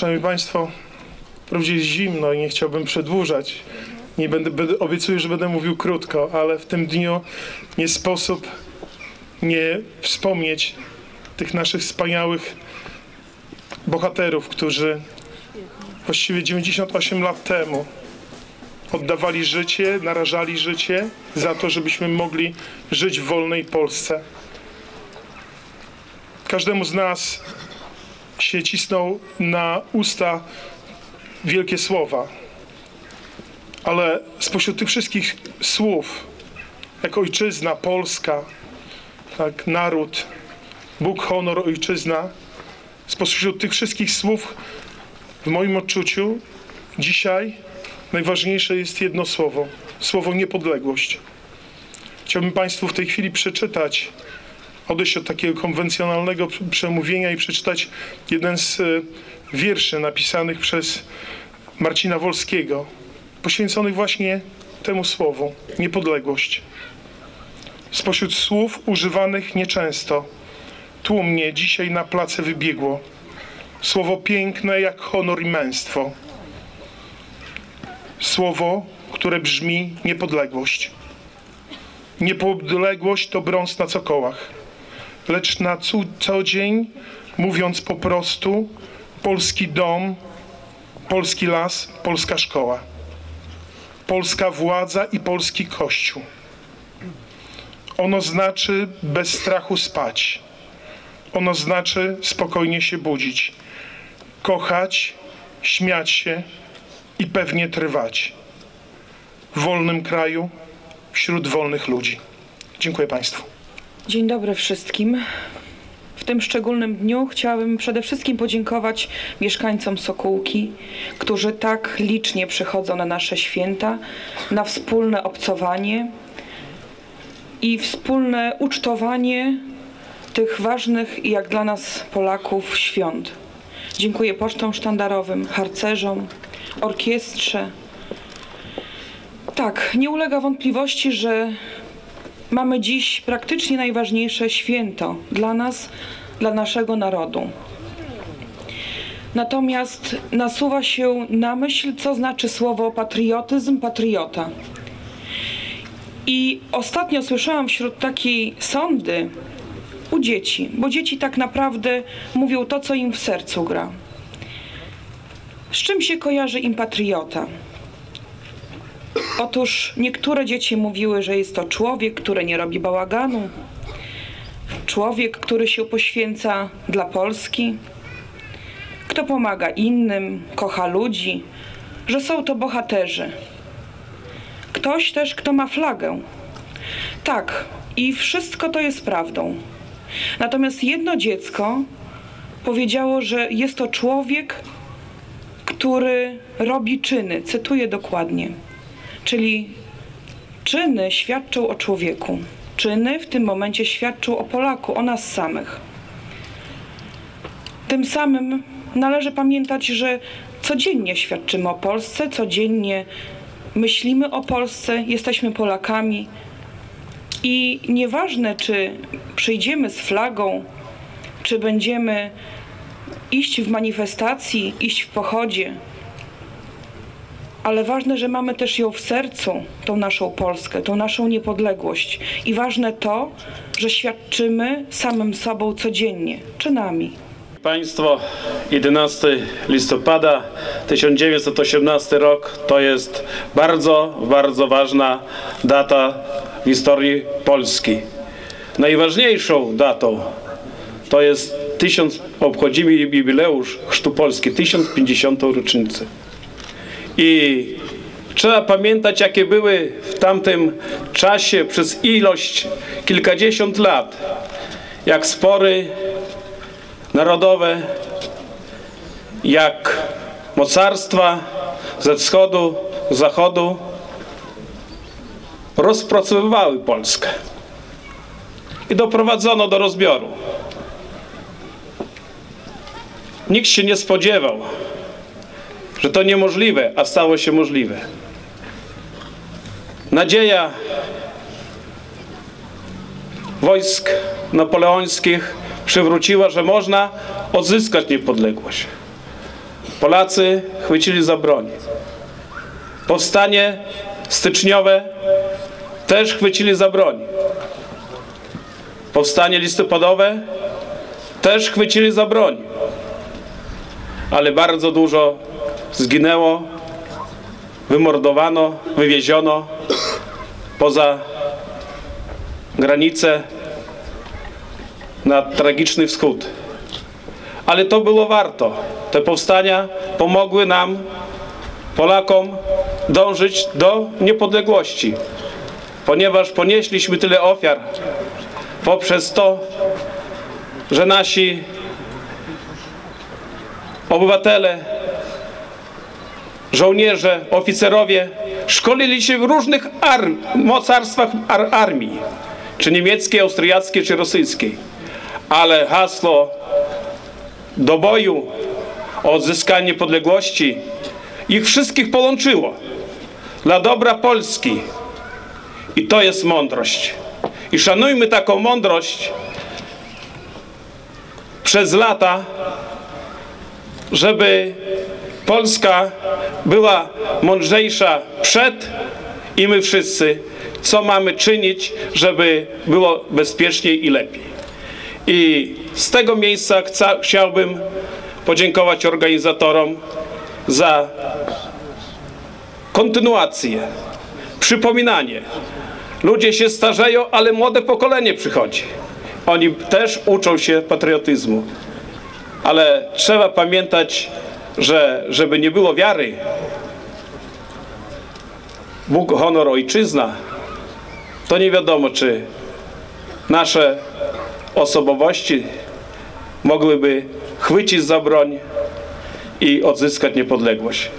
Szanowni Państwo, wprawdzie jest zimno i nie chciałbym przedłużać. Nie będę, obiecuję, że będę mówił krótko, ale w tym dniu nie sposób nie wspomnieć tych naszych wspaniałych bohaterów, którzy właściwie 98 lat temu oddawali życie, narażali życie za to, żebyśmy mogli żyć w wolnej Polsce. Każdemu z nas się cisną na usta wielkie słowa, ale spośród tych wszystkich słów, jak ojczyzna, Polska, tak, naród, Bóg, honor, ojczyzna, spośród tych wszystkich słów, w moim odczuciu, dzisiaj najważniejsze jest jedno słowo słowo niepodległość. Chciałbym Państwu w tej chwili przeczytać, odejść od takiego konwencjonalnego przemówienia i przeczytać jeden z y, wierszy napisanych przez Marcina Wolskiego, poświęconych właśnie temu słowu niepodległość. Spośród słów używanych nieczęsto, tłumnie dzisiaj na place wybiegło. Słowo piękne jak honor i męstwo. Słowo, które brzmi niepodległość. Niepodległość to brąz na cokołach, lecz na co dzień, mówiąc po prostu, polski dom, polski las, polska szkoła, polska władza i polski kościół. Ono znaczy bez strachu spać. Ono znaczy spokojnie się budzić, kochać, śmiać się i pewnie trwać. W wolnym kraju, wśród wolnych ludzi. Dziękuję Państwu. Dzień dobry wszystkim. W tym szczególnym dniu chciałabym przede wszystkim podziękować mieszkańcom Sokółki, którzy tak licznie przychodzą na nasze święta, na wspólne obcowanie i wspólne ucztowanie tych ważnych jak dla nas Polaków świąt. Dziękuję pocztom sztandarowym, harcerzom, orkiestrze. Tak, nie ulega wątpliwości, że mamy dziś praktycznie najważniejsze święto dla nas, dla naszego narodu. Natomiast nasuwa się na myśl, co znaczy słowo patriotyzm, patriota. I ostatnio słyszałam wśród takiej sądy u dzieci, bo dzieci tak naprawdę mówią to, co im w sercu gra. Z czym się kojarzy im patriota? Otóż niektóre dzieci mówiły, że jest to człowiek, który nie robi bałaganu, człowiek, który się poświęca dla Polski, kto pomaga innym, kocha ludzi, że są to bohaterzy. Ktoś też, kto ma flagę. Tak, i wszystko to jest prawdą. Natomiast jedno dziecko powiedziało, że jest to człowiek, który robi czyny. Cytuję dokładnie. Czyli czyny świadczą o człowieku. Czyny w tym momencie świadczą o Polaku, o nas samych. Tym samym należy pamiętać, że codziennie świadczymy o Polsce, codziennie myślimy o Polsce, jesteśmy Polakami. I nieważne, czy przyjdziemy z flagą, czy będziemy iść w manifestacji, iść w pochodzie, ale ważne, że mamy też ją w sercu, tą naszą Polskę, tą naszą niepodległość. I ważne to, że świadczymy samym sobą codziennie, czynami. Państwo, 11 listopada 1918 rok to jest bardzo, bardzo ważna data w historii Polski. Najważniejszą datą to jest tysiąc, obchodzimy jubileusz Chrztu Polski, 1050. rocznicę. I trzeba pamiętać, jakie były w tamtym czasie przez ilość kilkadziesiąt lat, jak spory narodowe, jak mocarstwa ze wschodu, z zachodu rozpracowywały Polskę i doprowadzono do rozbioru. Nikt się nie spodziewał, że to niemożliwe, a stało się możliwe. Nadzieja wojsk napoleońskich przywróciła, że można odzyskać niepodległość. Polacy chwycili za broń. Powstanie styczniowe też chwycili za broń. Powstanie listopadowe też chwycili za broń. Ale bardzo dużo zginęło, wymordowano, wywieziono poza granicę na tragiczny wschód. Ale to było warto. Te powstania pomogły nam, Polakom, dążyć do niepodległości, ponieważ ponieśliśmy tyle ofiar poprzez to, że nasi obywatele, żołnierze, oficerowie szkolili się w różnych mocarstwach ar- armii, czy niemieckiej, austriackiej, czy rosyjskiej. Ale hasło do boju o odzyskanie niepodległości ich wszystkich połączyło dla dobra Polski. I to jest mądrość. I szanujmy taką mądrość przez lata, żeby Polska była mądrzejsza przed i my wszyscy, co mamy czynić, żeby było bezpieczniej i lepiej. I z tego miejsca chca, chciałbym podziękować organizatorom za kontynuację, przypominanie. Ludzie się starzeją, ale młode pokolenie przychodzi. Oni też uczą się patriotyzmu. Ale trzeba pamiętać, że żeby nie było wiary, Bóg, honor, ojczyzna, to nie wiadomo, czy nasze osobowości mogłyby chwycić za broń i odzyskać niepodległość.